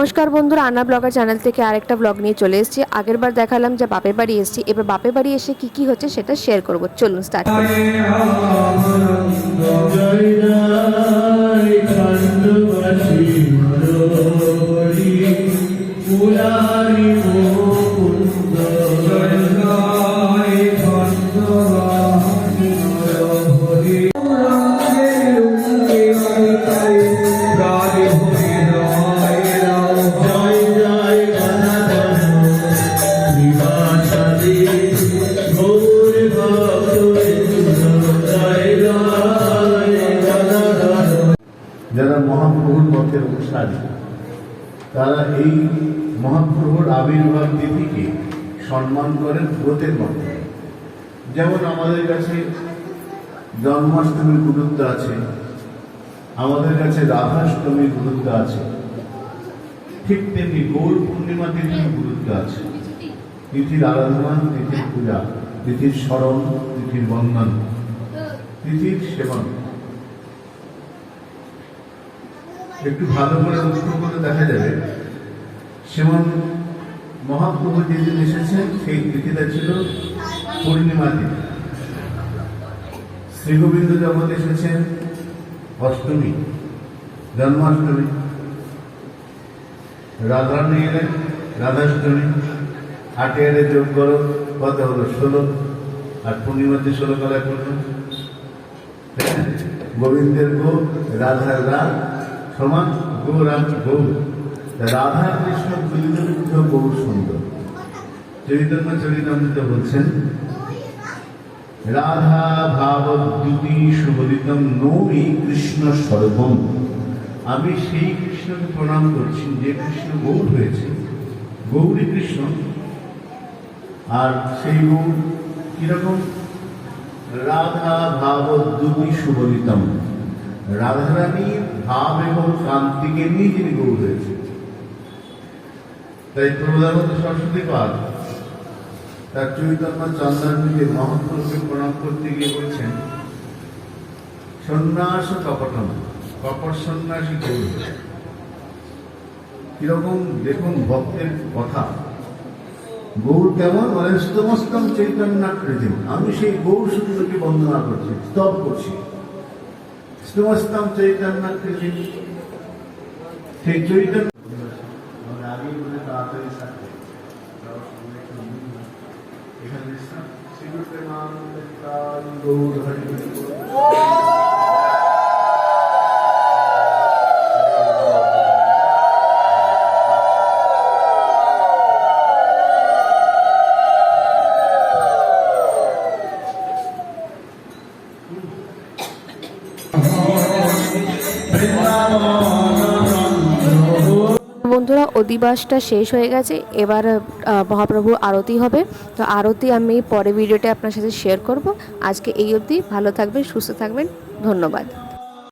নমস্কার বন্ধুরা আনা ব্লগার চ্যানেল থেকে আরেকটা ব্লগ নিয়ে চলে এসেছি আগের বার দেখালাম যে বাপের বাড়ি এসেছি এবার বাপের বাড়ি এসে কি কি হচ্ছে সেটা শেয়ার করব চলুন স্টার্ট করি অনুসারী তারা এই মহাপ্রভুর আবির্ভাব তিথিকে সম্মান করেন ব্রতের মাধ্যমে। যেমন আমাদের কাছে জন্মাষ্টমীর গুরুত্ব আছে, আমাদের কাছে রাধাষ্টমীর গুরুত্ব আছে, ঠিক তেমনি গৌর পূর্ণিমা তিথির গুরুত্ব আছে। তিথির আরাধনা, তিথির পূজা, তিথির স্মরণ, তিথির বন্দন, তিথির সেবন। একটু ভালো করে লক্ষ্য করে দেখা যাবে। সেমন মহাপ্রভু যেদিন এসেছেন, সেই তিথিটা ছিল পূর্ণিমা তিথি শ্রীগোবিন্দ জগৎ এসেছেন অষ্টমী, জন্মাষ্টমী। রাধারানী এলেন, রাধাষ্টমী। আটে আটে যোগ করো, কত হলো? ষোলো। আর পূর্ণিমাতে ষোলো কলায় পূর্ণ গোবিন্দের গো রাধার রাগ সমান গৌর রাধা কৃষ্ণ দুলিত বহু সুন্দর চৈতন্য চরিতামৃত বলছেন, রাধা ভাবদ্যুতি সুবলিতম নৌমি কৃষ্ণ সর্বম। আমি সেই কৃষ্ণকে প্রণাম করছি, যে কৃষ্ণ গৌর হয়েছে। গৌরী কৃষ্ণ, আর সেই গৌর কীরকম? রাধা ভাবদ্যুতি সুবলিতম। রাধারানীর ভাব এবং কান্তিকে নিয়ে তিনি গৌর হয়েছে। তাই প্রধানত সরস্বতী পাল তার চৈতন্য চন্দ্রানীকে মহাপ্রভুকে প্রণাম করতে গিয়ে বলছেন, সন্ন্যাস কপটম, কপট সন্ন্যাসী গৌর কীরকম দেখুন ভক্তের কথা। গৌর কেমন বলেন স্তমস্তম চৈতন্য আমি সেই গৌর সূত্রকে বন্দনা করছি, স্তব করছি। স্তমস্তম চৈতন্য কৃতিম সেই চৈতন্য আমরা আগেই বলে বন্ধুরা, অধিবাসটা শেষ হয়ে গেছে। এবার মহাপ্রভুর মহাপ্রভু আরতি হবে। তো আরতি আমি পরে ভিডিওটা আপনার সাথে শেয়ার করব। আজকে এই অবধি। ভালো থাকবেন, সুস্থ থাকবেন। ধন্যবাদ।